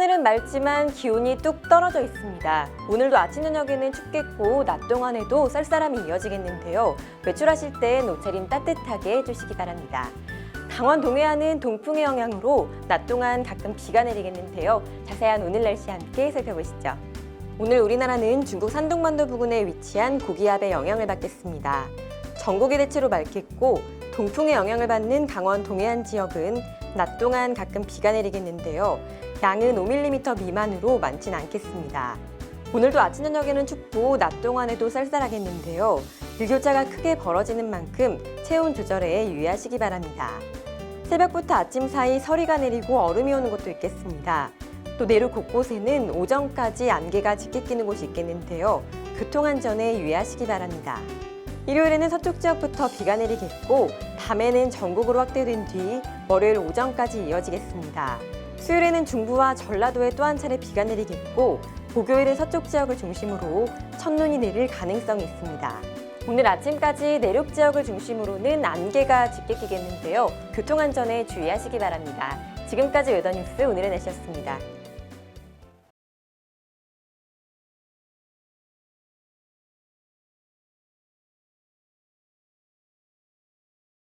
날씨는 맑지만 기온이 뚝 떨어져 있습니다. 오늘도 아침 저녁에는 춥겠고 낮 동안에도 쌀쌀함이 이어지겠는데요. 외출하실 땐 옷차림 따뜻하게 해주시기 바랍니다. 강원 동해안은 동풍의 영향으로 낮 동안 가끔 비가 내리겠는데요. 자세한 오늘 날씨 함께 살펴보시죠. 오늘 우리나라는 중국 산둥반도 부근에 위치한 고기압의 영향을 받겠습니다. 전국이 대체로 맑겠고 동풍의 영향을 받는 강원 동해안 지역은 낮 동안 가끔 비가 내리겠는데요. 양은 5mm 미만으로 많진 않겠습니다. 오늘도 아침 저녁에는 춥고 낮 동안에도 쌀쌀하겠는데요. 일교차가 크게 벌어지는 만큼 체온 조절에 유의하시기 바랍니다. 새벽부터 아침 사이 서리가 내리고 얼음이 오는 곳도 있겠습니다. 또 내륙 곳곳에는 오전까지 안개가 짙게 끼는 곳이 있겠는데요. 교통안전에 유의하시기 바랍니다. 일요일에는 서쪽 지역부터 비가 내리겠고 밤에는 전국으로 확대된 뒤 월요일 오전까지 이어지겠습니다. 수요일에는 중부와 전라도에 또 한 차례 비가 내리겠고 목요일은 서쪽 지역을 중심으로 첫눈이 내릴 가능성이 있습니다. 오늘 아침까지 내륙 지역을 중심으로는 안개가 짙게 끼겠는데요. 교통안전에 주의하시기 바랍니다. 지금까지 웨더뉴스 오늘의 날씨였습니다.